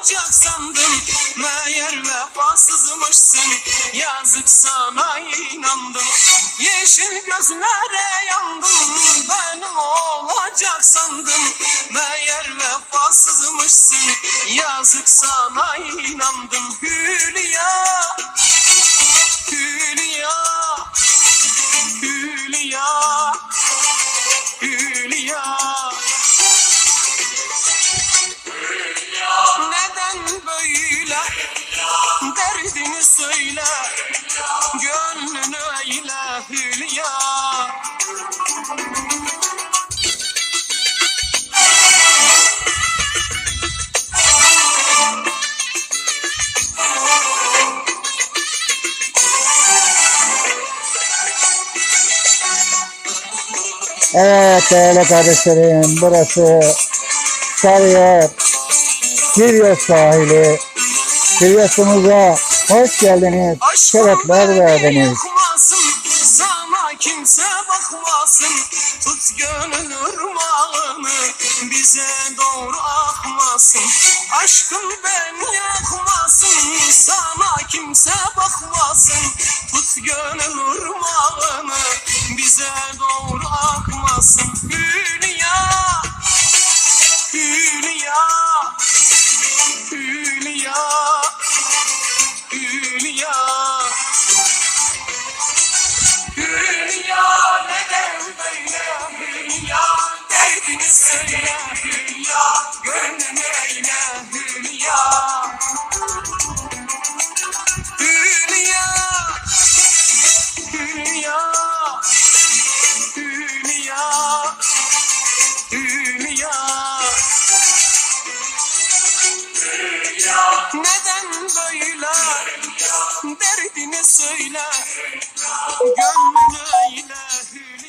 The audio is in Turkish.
olacak sandım Meğer vefasızmışsın Yazık sana inandım. Yeşil gözlere yandım. Benim olacak sandım. Meğer vefasızmışsın Yazık sana inandım Hülya böyle Derdini söyle Gönlünü eyle Hülya. Evet değerli kardeşlerim burası Sarıyer Kiryos sahili Kiryos'umuza hoş geldiniz. Şerefler verdiniz. Sana kimse bakmasın. Tut gönül ırmağını Bize doğru akmasın. Aşkım ben yakmasın Sana kimse bakmasın. Tut gönül ırmağını Bize Derdini söyle Hülya Gönlünü eyle Hülya Hülya Hülya Hülya Hülya Neden böyle? Derdini söyle. Gönlünü eyle Hülya